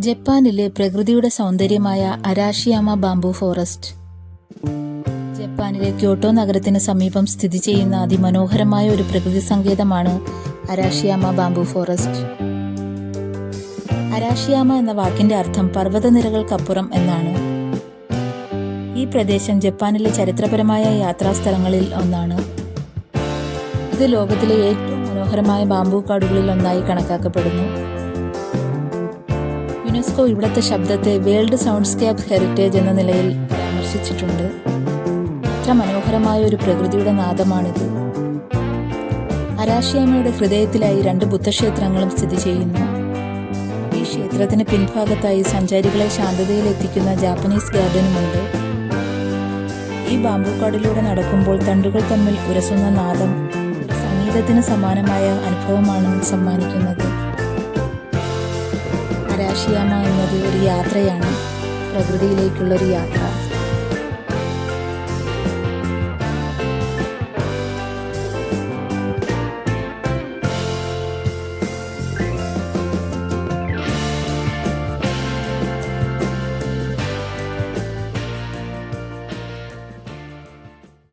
ജപ്പാനിലെ പ്രകൃതിയുടെ സൗന്ദര്യമായ അരാഷിയാമ ബാംബു ഫോറസ്റ്റ്. ജപ്പാനിലെ ക്യോട്ടോ നഗരത്തിന് സമീപം സ്ഥിതി ചെയ്യുന്ന അതിമനോഹരമായ ഒരു പ്രകൃതി സങ്കേതമാണ് അരാഷിയാമ ബാംബു ഫോറസ്റ്റ്. അരാഷിയാമ എന്ന വാക്കിന്റെ അർത്ഥം പർവതനിരകൾക്കപ്പുറം എന്നാണ്. ഈ പ്രദേശം ജപ്പാനിലെ ചരിത്രപരമായ യാത്രാസ്ഥലങ്ങളിൽ ഒന്നാണ്. ഇത് ലോകത്തിലെ ഏറ്റവും മനോഹരമായ ബാംബു കാടുകളിൽ ഒന്നായി കണക്കാക്കപ്പെടുന്നു. യുനെസ്കോ ഇവിടുത്തെ ശബ്ദത്തെ വേൾഡ് സൗണ്ട്സ്കേപ്പ് ഹെറിറ്റേജ് എന്ന നിലയിൽ പരാമർശിച്ചിട്ടുണ്ട്. അത്ര മനോഹരമായ ഒരു പ്രകൃതിയുടെ നാദമാണിത്. അരാഷിയാമയുടെ ഹൃദയത്തിലായി രണ്ട് ബുദ്ധക്ഷേത്രങ്ങളും സ്ഥിതി ചെയ്യുന്നു. ഈ ക്ഷേത്രത്തിന് പിൻഭാഗത്തായി സഞ്ചാരികളെ ശാന്തതയിലെത്തിക്കുന്ന ജാപ്പനീസ് ഗാർഡനുമുണ്ട്. ഈ ബാമ്പുക്കാടിലൂടെ നടക്കുമ്പോൾ തണ്ടുകൾ തമ്മിൽ ഉരസുന്ന നാദം സംഗീതത്തിന് സമാനമായ അനുഭവമാണ് സമ്മാനിക്കുന്നത്. അരാഷിയാമ എന്നത് ഒരു യാത്രയാണ്. പ്രകൃതിയിലേക്കുള്ളൊരു യാത്ര.